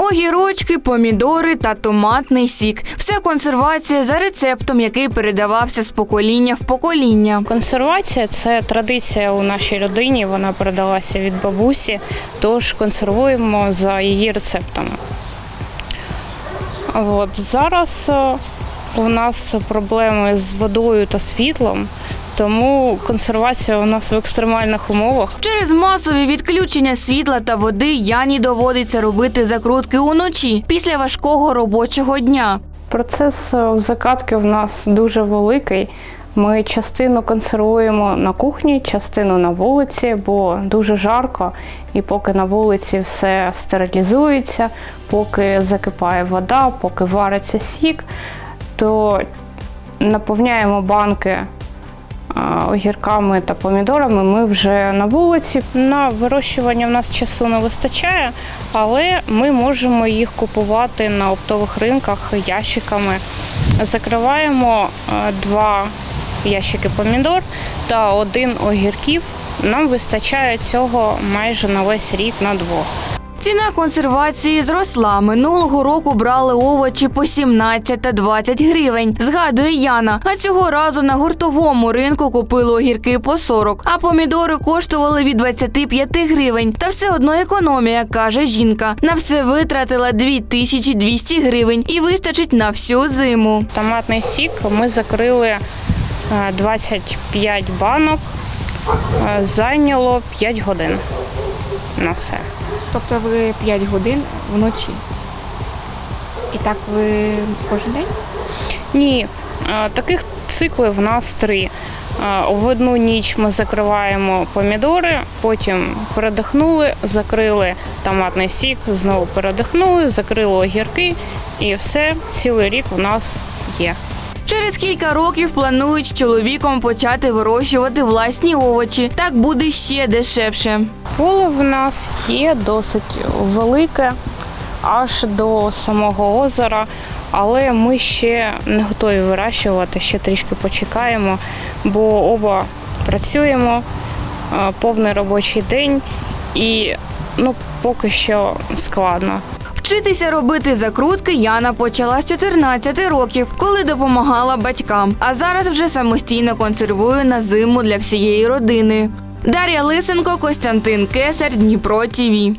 Огірочки, помідори та томатний сік. Все консервація за рецептом, який передавався з покоління в покоління. Консервація це традиція у нашій родині. Вона передалася від бабусі, тож консервуємо за її рецептами. От зараз е, у нас проблеми з водою та світлом, тому консервація у нас в екстремальних умовах. Через масові відключення світла та води Яні доводиться робити закрутки уночі після важкого робочого дня. Процес е, закатки в нас дуже великий. Ми частину консервуємо на кухні, частину на вулиці, бо дуже жарко, і поки на вулиці все стерилізується, поки закипає вода, поки вариться сік, то наповняємо банки огірками та помідорами ми вже на вулиці. На вирощування в нас часу не вистачає, але ми можемо їх купувати на оптових ринках ящиками. Закриваємо е, два ящики помідор та один огірків. Нам вистачає цього майже на весь рік на двох. Ціна консервації зросла. Минулого року брали овочі по 17 та 20 гривень, згадує Яна. А цього разу на гуртовому ринку купили огірки по 40, а помідори коштували від 25 гривень. Та все одно економія, каже жінка. На все витратила 2200 гривень і вистачить на всю зиму. Томатний сік ми закрили е, 25 банок, Е, зайняло 5 годин на все. Тобто ви 5 годин вночі. І так ви кожен день? Ні, таких циклів в нас три. В одну ніч ми закриваємо помідори, потім передихнули, закрили томатний сік, знову передихнули, закрили огірки і все, цілий рік у нас є. Через кілька років планують з чоловіком почати вирощувати власні овочі. Так буде ще дешевше. Поле в нас є досить велике, аж до самого озера, але ми ще не готові вирощувати, ще трішки почекаємо, бо оба працюємо повний робочий день і ну, поки що складно. Вчитися робити закрутки Яна почала з 14 років, коли допомагала батькам. А зараз вже самостійно консервує на зиму для всієї родини. Дар'я Лисенко, Костянтин Кесар, Дніпро ТІВІ.